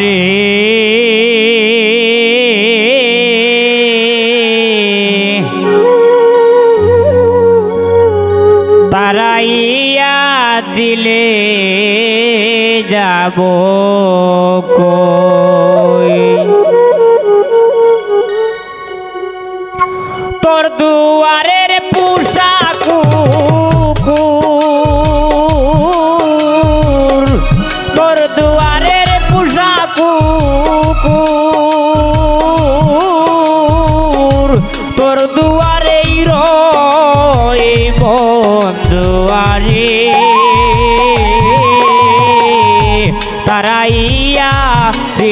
রে। তারাইয়া দিলে যাব তোর দুয়ারের পুষা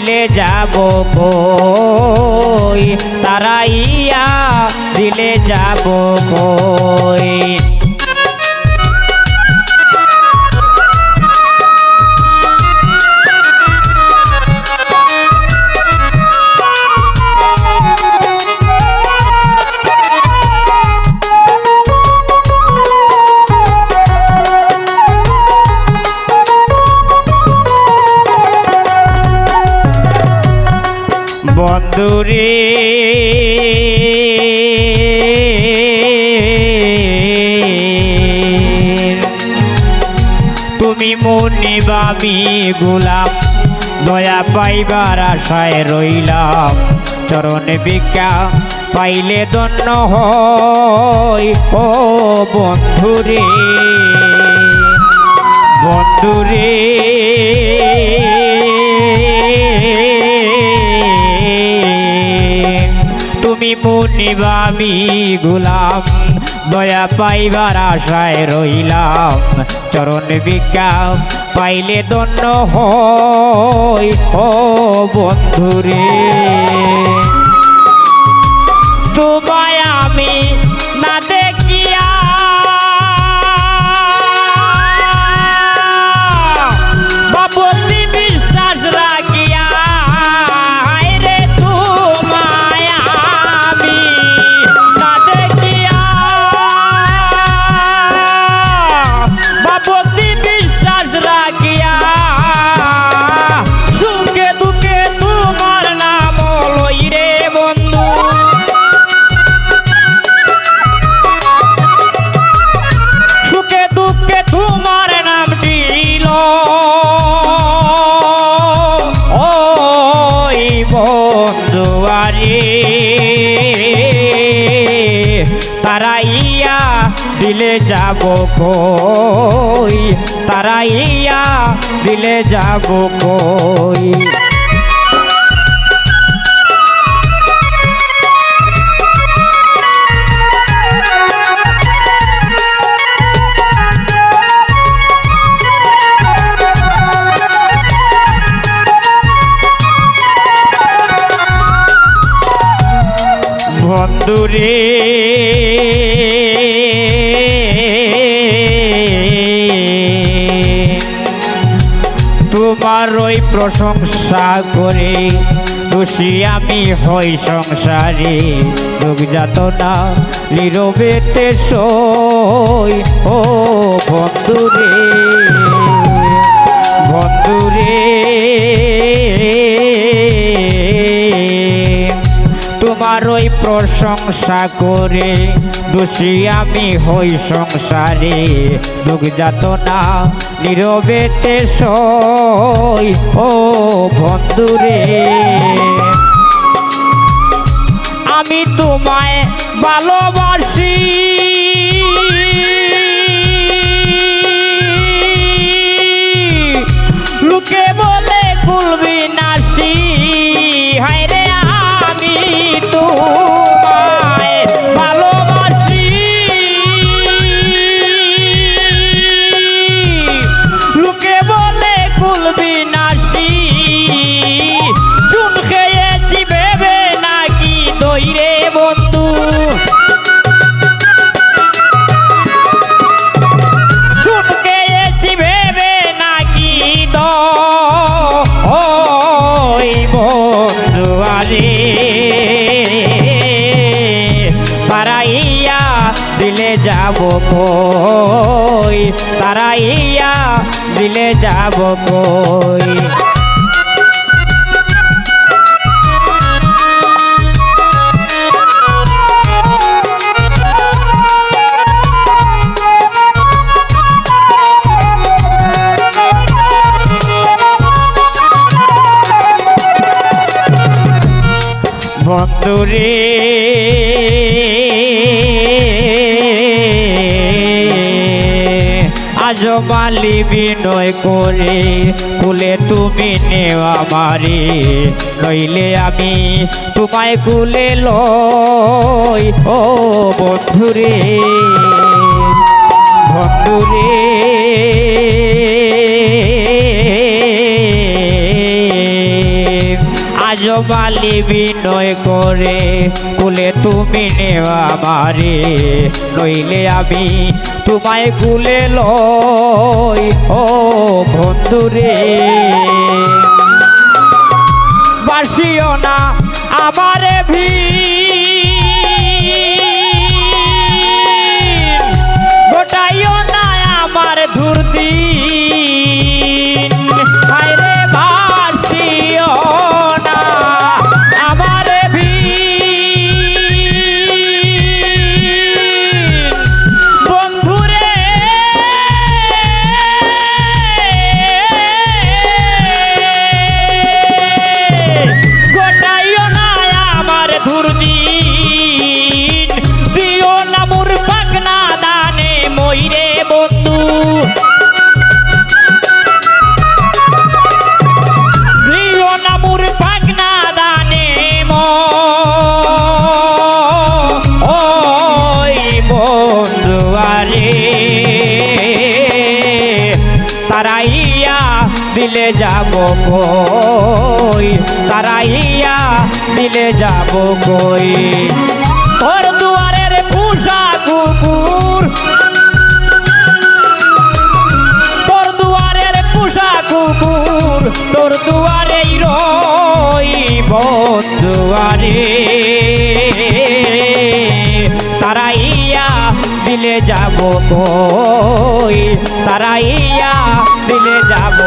দিলে যাব কই তারাইয়া দিলে যাব কই বাবি গোলাপ। দয়া পাইবার আশায় রইলাম। চরণে ভিক্ষা পাইলে দন্য হয় ও বন্ধুরে বন্ধুরে তুমি মুনিবামি গুলাম দয়া পাইবার আশায় রইলাম। চরণ বিজ্ঞান পাইলে দন্য হই ও বন্ধুরে। বন্ধুয়ারে তারাইয়া দিলে যাব কই? তারাইয়া দিলে যাব কই? বন্ধুরে তোমার ওই প্রশংসা করে খুশি আমি হই সংসারে। রোগ যাতনা নীরবেতে সই ও বন্ধুরে বন্ধুরে। তোমার প্রশংসা করে, দোষী আমি হই সংসারে। দুঃখ যাত না নীরবেতে সই, ও বন্ধুরে আমি তোমায় ভালোবাসি। হারাইয়া দিলে যাব কই? ভক্তরে আজ মালি বিনয় করে, কুলে তুমি নেওয়া মারে নইলে আমি তোমায় কুলে লই, ও বন্ধুরে বন্ধুরে। মালি বিনয় করে, কুলে তুমি নেওয়া মারে নইলে আমি তোমায় কুলে লই, ও বন্ধুরে বাসিও না আমারে ভি তারাইয়া দিলে যাব কই? তারাইয়া দিলে যাব কই? তোর দুয়ারের পুষা কুকুর। তোর দুয়ারের পুষা কুকুর, তোর দুয়ারেই রই বন্ধুয়ারে তারাইয়া দিলে দিনে যাব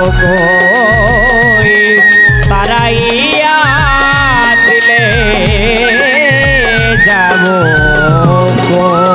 তারাইয়া দিলে যাব কই?